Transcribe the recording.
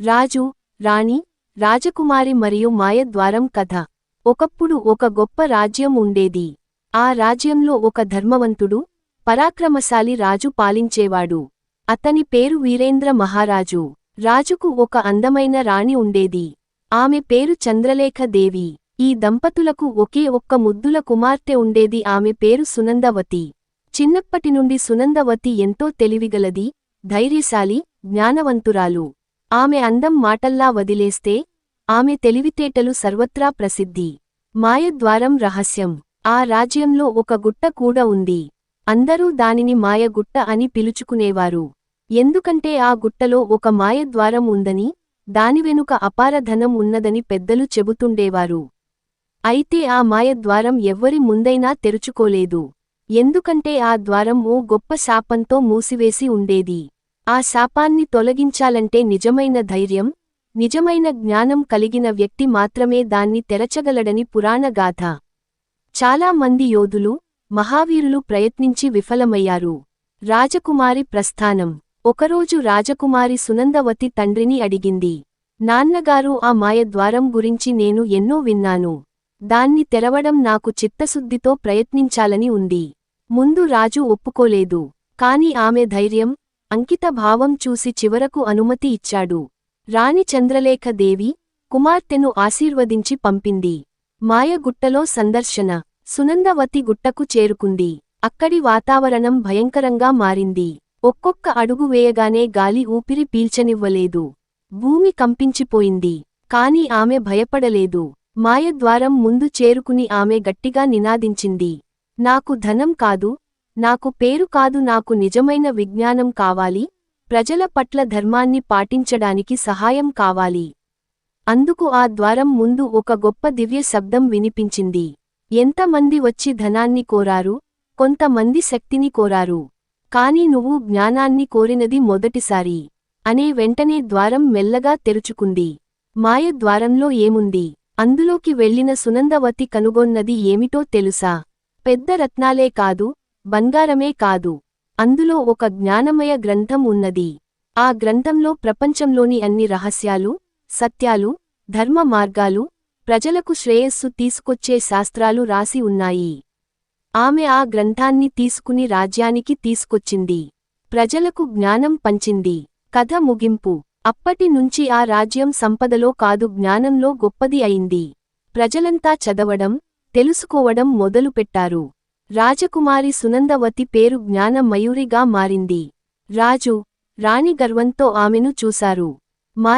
రాజు రాణి రాజకుమారి మరియు మాయద్వారం కథ. ఒకప్పుడు ఒక గొప్ప రాజ్యం ఉండేది. ఆ రాజ్యంలో ఒక ధర్మవంతుడు పరాక్రమశాలి రాజు పాలించేవాడు. అతని పేరు వీరేంద్ర మహారాజు. రాజుకు ఒక అందమైన రాణి ఉండేది. ఆమె పేరు చంద్రలేఖదేవి ఈ దంపతులకు ఒకే ఒక్క ముద్దుల కుమార్తె ఉండేది ఆమె పేరు సునందవతి. చిన్నప్పటి నుండి సునందవతి ఎంతో తెలివిగలది ధైర్యశాలి జ్ఞానవంతురాలు. ఆమె అందం మాటల్లా వదిలేస్తే ఆమె తెలివితేటలు సర్వత్రా ప్రసిద్ధి. మాయద్వారం రహస్యం. ఆ రాజ్యంలో ఒక గుట్ట కూడా ఉంది. అందరూ దానిని మాయగుట్ట అని పిలుచుకునేవారు. ఎందుకంటే ఆ గుట్టలో ఒక మాయద్వారం ఉందని దాని వెనుక అపారధనం ఉన్నదని పెద్దలు చెబుతుండేవారు. అయితే ఆ మాయద్వారం ఎవ్వరి ముందైనా తెరుచుకోలేదు. ఎందుకంటే ఆ ద్వారం ఓ గొప్ప శాపంతో మూసివేసి ఉండేది. ఆ శాపాన్ని తొలగించాలంటే నిజమైన ధైర్యం నిజమైన జ్ఞానం కలిగిన వ్యక్తి మాత్రమే దాన్ని తెరచగలడని పురాణగాథ చాలా మంది యోధులు మహావీరులు ప్రయత్నించి విఫలమయ్యారు. రాజకుమారి ప్రస్థానం. ఒకరోజు రాజకుమారి సునందవతి తండ్రిని అడిగింది. నాన్నగారు ఆ మాయద్వారం గురించి నేను ఎన్నో విన్నాను. దాన్ని తెరవడం నాకు చిత్తశుద్ధితో ప్రయత్నించాలని ఉంది. ముందు రాజు ఒప్పుకోలేదు. కాని ఆమె ధైర్యం అంకిత భావం చూసి చివరకు అనుమతి ఇచ్చాడు. రాణి చంద్రలేఖ దేవి కుమార్తెను ఆశీర్వదించి పంపింది. మాయగుట్టలో సందర్శన. సునందవతి గుట్టకు చేరుకుంది. అక్కడి వాతావరణం భయంకరంగా మారింది. ఒక్కొక్క అడుగు వేయగానే గాలి ఊపిరి పీల్చనివ్వలేదు. భూమి కంపించిపోయింది. కాని ఆమె భయపడలేదు. మాయద్వారం ముందు చేరుకుని ఆమె గట్టిగా నినాదించింది. నాకు ధనం కాదు నాకు పేరు కాదు నాకు నిజమైన విజ్ఞానం కావాలి ప్రజల పట్ల ధర్మాన్ని పాటించడానికి సహాయం కావాలి. అందుకు ఆ ద్వారం ముందు ఒక గొప్ప దివ్య శబ్దం వినిపించింది. ఎంతమంది వచ్చి ధనాన్ని కోరారు కొంతమంది శక్తిని కోరారు. కాని నువ్వు జ్ఞానాన్ని కోరినది మొదటిసారి. అనే వెంటనే ద్వారం మెల్లగా తెరుచుకుంది. మాయ ద్వారంలో ఏముంది? అందులోకి వెళ్ళిన సునందవతి కనుగొన్నది ఏమిటో తెలుసా? పెద్ద రత్నాలే కాదు బంగారమే కాదు. అందులో ఒక జ్ఞానమయ గ్రంథం ఉన్నది. ఆ గ్రంథంలో ప్రపంచంలోని అన్ని రహస్యాలు సత్యాలు ధర్మ మార్గాలు ప్రజలకు శ్రేయస్సు తీసుకొచ్చే శాస్త్రాలు రాసి ఉన్నాయి. ఆమె ఆ గ్రంథాన్ని తీసుకుని రాజ్యానికి తీసుకొచ్చింది. ప్రజలకు జ్ఞానం పంచింది. కథ ముగింపు. అప్పటి నుంచి ఆ రాజ్యం సంపదలో కాదు జ్ఞానంలో గొప్పది అయింది. ప్రజలంతా చదవడం తెలుసుకోవడం మొదలుపెట్టారు. రాజకుమారి సునందవతి పేరు జ్ఞాన మయూరిగా మారింది. రాజు రాణి గర్వంతో ఆమెను చూశారు. మాయ